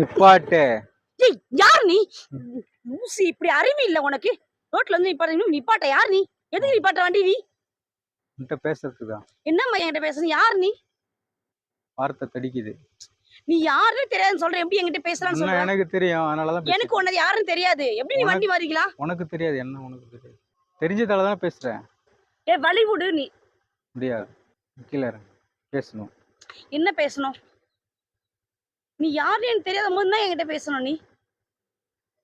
நிப்பாட்டு. ஏய் யார் நீ? லூசி இப்படி அறிவு இல்ல உனக்கு? ரோட்ல வந்து நிப்பாட்ட நிப்பாட்ட யார் நீ? எதுக்கு நிப்பாட்ட வண்டி நீ? உன்கிட்ட பேசுறதுக்கு தான் என்னம்மா என்கிட்ட பேசுற? யார் நீ? வார்த்தை தடிக்குது. நீ யாருன்னு தெரியாதுன்னு சொல்ற எப்படி என்கிட்ட பேசலாம்னு சொல்ற? எனக்கு தெரியும் அதனாலதான். எனக்கு உன்னது யாருன்னு தெரியாது. எப்படி நீ வண்டி மாறிக்கலாம் உனக்கு தெரியாது என்ன உனக்கு தெரியாது. தெரிஞ்சதால தான் பேசுறேன் ஏ வழி விடு நீ. முடியாது கீழே. பேசணும். என்ன பேசணும்? நீ யாருன்னு எனக்கு தெரியாத போது தான் என்கிட்ட பேசணும் நீ.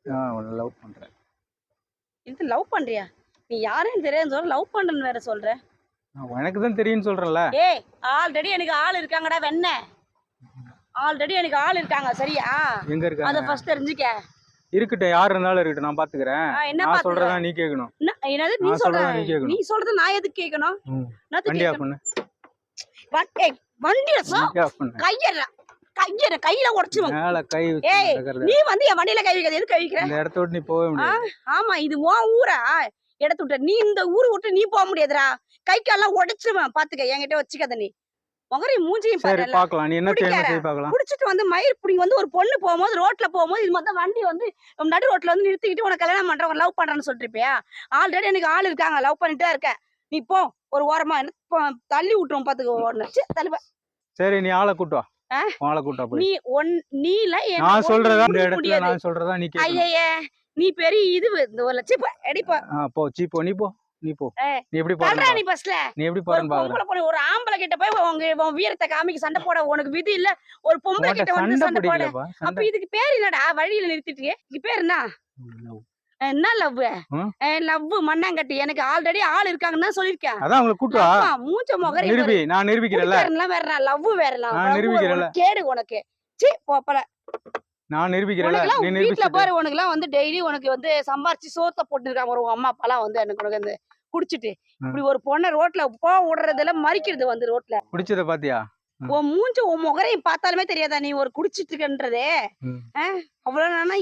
நான் லவ் பண்றேன். இது லவ் பண்றியா? நீ யாருன்னு தெரியாதுன்னு சொல்ற லவ் பண்றேன்னு வேற சொல்ற. நான் எனக்கு தான் தெரியும்னு சொல்றேன்ல. ஏய் ஆல்ரெடி எனக்கு ஆள் இருக்காங்கடா வெண்ண. ஆல்ரெடி எனக்கு ஆள் இருக்காங்க சரியா? எங்க அத இருக்காங்க ஃபர்ஸ்ட் தெரிஞ்சுக்க. இருக்கட்டும் யார் இருந்தாலும் இருக்கட்டும் நான் பாத்துக்கிறேன். நான் சொல்றதா நீ கேட்கணும். என்ன- என்னது? நீ நான் சொல்ற சொல்றதா நீ சொல்றது நான் எதுக்கு கேட்கணும்? ம். என்னது வண்டி ஆஃப்? பண்ணு. வண்டி ஆஃப் பண்ணு. கையற கையில உடைச்சுவோம் மேல கை வச்சு ஏய். நீ வந்து என் வண்டியில கை வைக்காத எதுக்கு கை வைக்கிற? இந்த நீ முடியாது. ஆமா இது உன் ஊரா? இடத்து விட்ட நீ இந்த ஊரு விட்டு நீ போக முடியாதுடா. கை கால்லாம் உடைச்சிருவேன். பாத்துக்க என்கிட்ட வச்சுக்காத நீ. மகரி மூஞ்சியும் சரி பாக்கலாம். நீ என்ன பாக்கலாம். குடிச்சிட்டு வந்து மயிர் புடி வந்து ஒரு பொண்ணு போகும்போது ரோட்ல போகும்போது இது மொத்தம் வண்டி வந்து நடு ரோட்ல வந்து நிறுத்திக்கிட்டு உனக்கு கல்யாணம் பண்றவங்க லவ் பண்றேன்னு சொல்லிட்டு இருப்பியா ஆல்ரெடி எனக்கு ஆள் இருக்காங்க லவ் பண்ணிட்டு தான் இருக்கேன். நீ போ ஒரு ஓரமா தள்ளி விட்டுரும் பாத்துக்கோ ஒண்ணு ச்சே, தள்ளி. சரி நீ ஆளை கூட்டு கூட்டா போய். நீ ஒன் நீல நான் சொல்றதா? இந்த இடத்துல நான் சொல்றதா? நீ ஐயையே நீ பெரிய இது ஒரு லட்சம் அடிப்பா போ. சீ போ. நீ போ. நீ போ. நீ எப்படி பாரு. நீ பஸ்ல நீ எப்படி பொம்பளை பொண்ணு ஒரு ஆம்பளை கிட்ட போய் உங்க உன் வீரத்தை காமிக்க சண்டை போட உனக்கு விதி இல்ல. ஒரு பொம்பளை கிட்ட வந்து சண்டை போட. அப்ப இதுக்கு பேர் என்னடா? வழியில நிறுத்திட்டு இது பேர் என்ன. என்ன லவ்? லவ் மண்ணாங்கட்டி. எனக்கு ஆல்ரெடி ஆள் இருக்காங்கன்னு தான் சொல்லிருக்கேன் அதான் உங்களை கூட்டு வா ஆமா, மூஞ்ச முகரை நிரூபி நான் நிரூபிக்கிறேன்ல. வேற லவ் வேற நான் நிரூபிக்கிறேன்ல. உனக்கு கேடு உனக்கு. சி போப்பல நான் நிரூபிக்கிறேன்ல. நீ வீட்ல பாரு உனக்குலாம் வந்து டெய்லி உனக்கு வந்து சம்பாரிச்சு சோத்த போட்டுருக்காங்க. ஒரு உங்க அம்மா அப்பாலாம் வந்து எனக்கு உனக்கு வந்து குடிச்சிட்டு. இப்படி ஒரு பொண்ணை ரோட்ல போ விடுறதுல மறிக்கிறது வந்து ரோட்ல. பிடிச்சத பாத்தியா. உன் மூஞ்ச உன் முகரையும் பார்த்தாலுமே தெரியாதா? நீ ஒரு குடிச்சிட்டு இருக்கன்றதே. அவ்வளவு நானா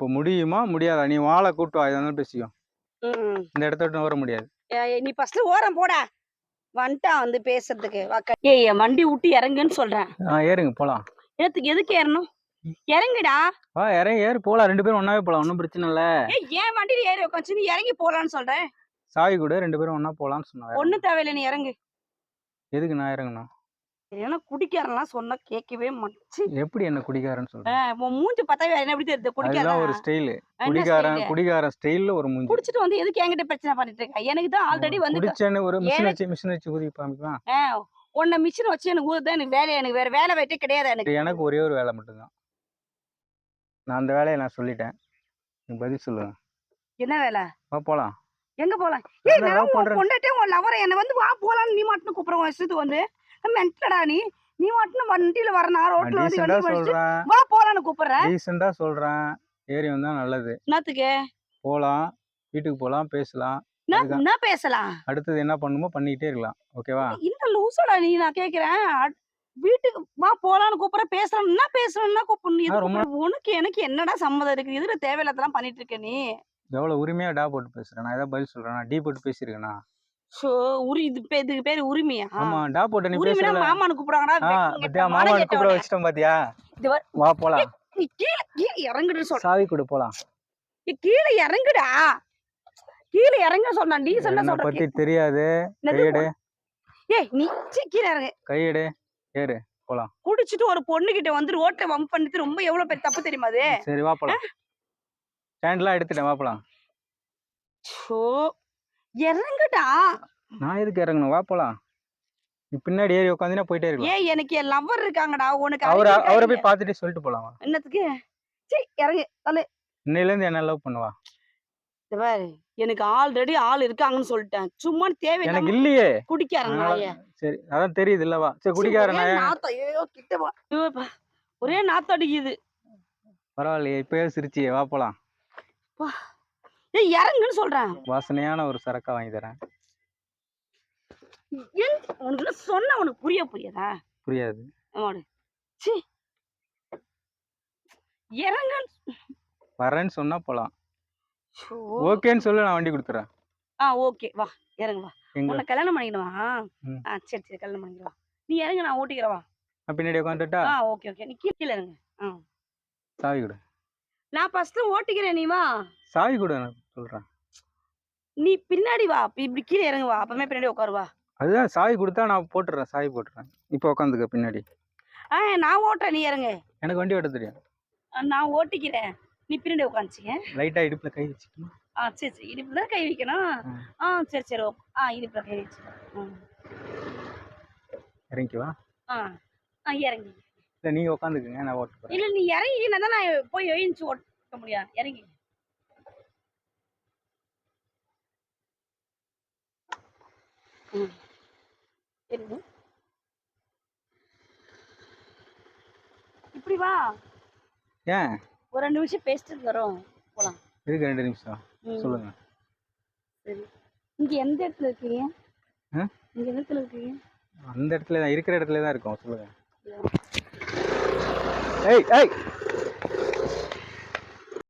இப்போ முடியுமா? முடியாதா? நீ வாழை கூட்டு வா இதான் பேசிக்கோ ம். இந்த இடத்த விட்டு வர முடியாது. நீ ஃபர்ஸ்ட் ஓரம் போடா. வந்துட்டான் வந்து பேசுறதுக்கு. ஏய் வண்டி விட்டு இறங்குன்னு சொல்றேன். ஆ ஏறுங்க போலாம். எதுக்கு எதுக்கு ஏறணும்? இறங்குடா. வா இறங்கி ஏறு போலாம். ரெண்டு பேரும் ஒன்னாவே போலாம். ஒன்றும் பிரச்சனை இல்ல. ஏய் ஏன் வண்டியில ஏறி உட்காந்து நீ இறங்கி போலான்னு சொல்றேன். சாவி கூட. ரெண்டு பேரும் ஒண்ணா போலாம்னு சொன்னாங்க ஒண்ணும் தேவையில்லை நீ இறங்கு. எதுக்கு நான் இறங்கணும்? ஏன்னா குடிக்காரன்லாம் சொன்னா கேட்கவே மாட்டேன் எப்படி என்ன குடிக்காரன்னு சொல்றேன் மூஞ்சி பார்த்தா என்ன எப்படி தெரியுது? அதுதான் ஒரு குடிக்காரன் ஸ்டைலு குடிகாரன்? குடிகாரன் ஸ்டைல்ல ஒரு மூஞ்சி. குடிச்சிட்டு வந்து எதுக்கு என்கிட்ட பிரச்சனை பண்ணிட்டு இருக்க? எனக்கு தான் ஆல்ரெடி வந்து குடிச்சேன்னு ஒரு மிஷின் வச்சு மிஷின் வச்சு ஊதி காமிக்கலாம். உன்னை மிஷின் வச்சு எனக்கு ஊதுதான் எனக்கு வேலை எனக்கு வேற வேலை வெட்டே கிடையாது எனக்கு. எனக்கு ஒரே ஒரு வேலை மட்டும்தான். நான் அந்த வேலையை நான் சொல்லிட்டேன். நீ பதில் சொல்லுங்க என்ன வேலை? போலாம். எங்க போலாம்? ஏய் நான் உன்? பொண்டாட்டே உன் லவரை என்ன வந்து வா போலான்னு நீ மட்டும் கூப்பிடுற உன் இஷ்டத்துக்கு வந்து. மென்டடா நீ. நீ மட்டும் வண்டியில வரனா ரோட்ல வந்து வண்டி வா போலான்னு கூப்பிடுற டீசெண்டா சொல்றேன். ஏறி வந்தா நல்லது. என்னத்துக்கு? போலாம். வீட்டுக்கு போலாம் பேசலாம். என்ன- பேசலாம்? அடுத்தது என்ன பண்ணுமோ பண்ணிக்கிட்டே இருக்கலாம். ஓகேவா? இந்த லூசோடா நீ நான் கேக்குறேன். வீட்டுக்கு வா போலான்னு கூப்பிடுற பேசலாம். என்ன பேசணும்னா கூப்பிடணும்? உனக்கு எனக்கு என்னடா சம்மதம் இருக்கு? இதுல தேவையில்லாதெல்லாம் பண்ணிட்டு இருக்க நீ? எவ்வளவு உரிமையா டா போட்டு பேசுறேன். நான் ஏதாவது பதில் சொல்றேன்? டீ போட்டு பேசியிருக்கேனா? ஷோ உரி இது பே- இதுக்கு பேரு உரிமையா? ஆமா டா போட்டு நீ மாமான்னு கூப்பிடுவாங்கடா மாமா கூப்பிட. வச்சிட்டோம் பாத்தியா? வா போலாம். நீ கீழே கீழே இறங்குன்னு சொல்ற சாவி கொடு போலாம். நீ கீழே இறங்குடா. கீழே இறங்க சொன்னான் டீசெண்டா என்ன சொல்றேன் பத்தி தெரியாது. கையெடு. ஏய் நீ கீழே இறங்கு. கையெடு ஏறு குடிச்சிட்டு ஒரு பொண்ணு கிட்ட வந்து ரோட்ல வம்ப் பண்ணிட்டு ரொம்ப எவ்வளவு பெரிய தப்பு தெரியுமா அது? சரி வா போலாம். ஸ்டாண்ட்லாம் எடுத்துட்டேன் வா போலாம். ஷோ இறங்குடா. நான் எதுக்கு இறங்கணும்? வா போலாம். நீ பின்னாடி ஏறி உட்காந்துனா போயிட்டே இருக்கலாம். ஏய் எனக்கு என் லவ்வர் இருக்காங்கடா. உனக்கு அவரை அவரை. போய் பார்த்துட்டு சொல்லிட்டு போலாம். என்னத்துக்கு? சீ இறங்கு தலை இன்னையில இருந்து என்ன லவ் பண்ணுவா? பாரு எனக்கு ஆல்ரெடி ஆள் இருக்காங்கன்னு சொல்லிட்டேன். சும்மா எனக்கு தேவையில்லாம இல்லையே. குடிக்காரன் நாயே. சரி அதான் தெரியுது இல்லவா சரி சீ, குடிக்கார ஒரே நாய. நாத்தம் ஐயோ கிட்ட பா. ஒரே நாத்தம் அடிக்குது. பரவாயில்லையே இப்பயே சிரிச்சியே வா போலாம். இறங்குன்னு சொல்றேன். வாசனையான ஒரு சரக்கா வாங்கி தரேன். உனக்கு சொன்னா உனக்கு புரிய புரியாதா? புரியாது. சி. இறங்க வரேன்னு சொன்னா போலாம். ஓகேன்னு சொல்லு நான் வண்டி கொடுத்துறேன். ஆ ஓகே. வா இறங்கு வா. உன்னை கல்யாணம் பண்ணிக்கணுமா. ஆ சரி சரி கல்யாணம் பண்ணிக்கலாம். நீ இறங்கு நான் ஓட்டிக்கிறேன் வா. நான் பின்னாடி உட்காந்துட்டா ஆ ஓகே ஓகே. நீ கீழே இறங்கு. ம் சாவி கொடு. நான் ஃபர்ஸ்ட் ஓட்டிக்கிறேன் நீ வா. சாவி கொடு நான் சொல்கிறேன் நீ பின்னாடி வா இப்ப இப்படி கீழே இறங்கு வா. அப்பமே பின்னாடி உட்காரு வா. அதுதான் சாவி கொடுத்தா நான் போட்டுடுறேன் சாவி போட்டுறேன். இப்போ உட்காந்துக்க பின்னாடி. ஆ நான் ஓட்டுறேன் நீ இறங்கு. எனக்கு வண்டி ஓட்ட தெரியும். நான் ஓட்டிக்கிறேன். நீ பின்னாடி உட்காந்துச்சிங்க. லைட்டாக இடுப்பில் கை வச்சுக்கணும். ஆ சரி சரி. இடுப்புல தான் கை வைக்கணும். ஆ. சரி சரி ஓகே ஆ இடுப்புல கை வச்சு ம் இறங்கிக்குவா? ஆ ஆ இறங்கி இல்லை நீங்கள் உட்காந்துக்குங்க நான் ஓட்டு போகிறேன் இல்ல நீ இறங்கினா தான் நான் போய் எழுந்துச்சு ஓட்ட முடியும் இறங்கி. இப்படி வா. ஏன்? ஒரு ரெண்டு நிமிஷம் பேசிட்டு வரோம். போலாம். இதுக்கு ரெண்டு நிமிஷம். ம், சொல்லுங்கள் சரி. இங்க எந்த இடத்துல இருக்கீங்க? இங்க எந்த இடத்துல இருக்கீங்க? அந்த இடத்துல தான் இருக்கிற இடத்துல தான் இருக்கோம் சொல்லுங்கள் ஏய் ஏய்